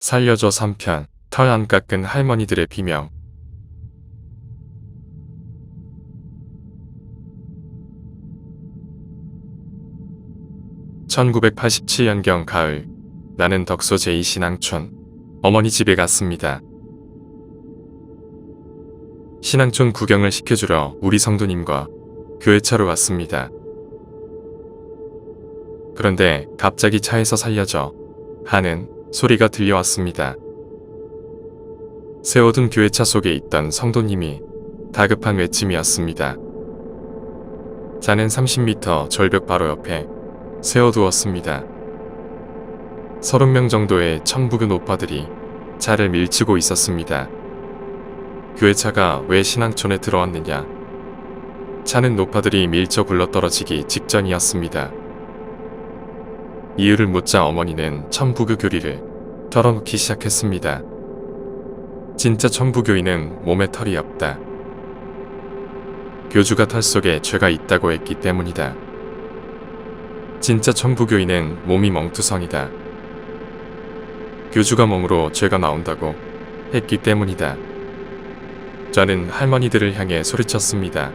살려줘 3편. 털 안 깎은 할머니들의 비명. 1987년경 가을. 나는 덕소 제2신앙촌. 어머니 집에 갔습니다. 신앙촌 구경을 시켜주러 우리 성도님과 교회차로 왔습니다. 그런데 갑자기 차에서 살려줘. 하는 소리가 들려왔습니다. 세워둔 교회차 속에 있던 성도님이 다급한 외침이었습니다. 자는 30m 절벽 바로 옆에 세워두었습니다. 30명 정도의 천부교 오빠들이 차를 밀치고 있었습니다. 교회차가 왜 신앙촌에 들어왔느냐? 차는 노파들이 밀쳐 굴러떨어지기 직전이었습니다. 이유를 묻자 어머니는 천부교 교리를 털어놓기 시작했습니다. 진짜 천부교인은 몸에 털이 없다. 교주가 털 속에 죄가 있다고 했기 때문이다. 진짜 천부교인은 몸이 멍투성이다. 교주가 몸으로 죄가 나온다고 했기 때문이다. 저는 할머니들을 향해 소리쳤습니다.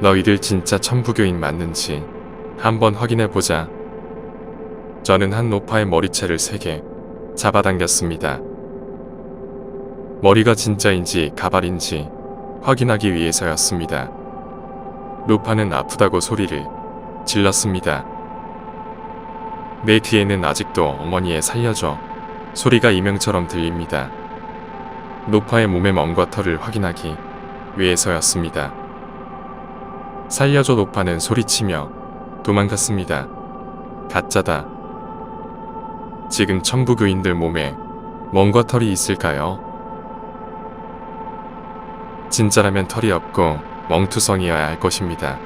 너희들 진짜 천부교인 맞는지 한번 확인해 보자. 저는 한 노파의 머리채를 세개 잡아당겼습니다. 머리가 진짜인지 가발인지 확인하기 위해서였습니다. 노파는 아프다고 소리를 질렀습니다. 내 귀에는 아직도 어머니의 살려줘 소리가 이명처럼 들립니다. 노파의 몸의 멍과 털을 확인하기 위해서였습니다. 살려줘 노파는 소리치며 도망갔습니다. 가짜다. 지금 천부교인들 몸에 멍과 털이 있을까요? 진짜라면 털이 없고 멍투성이어야 할 것입니다.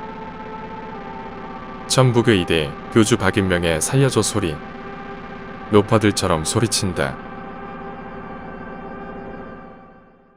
천부교 이대 교주 박인명의 살려줘 소리 노파들처럼 소리친다.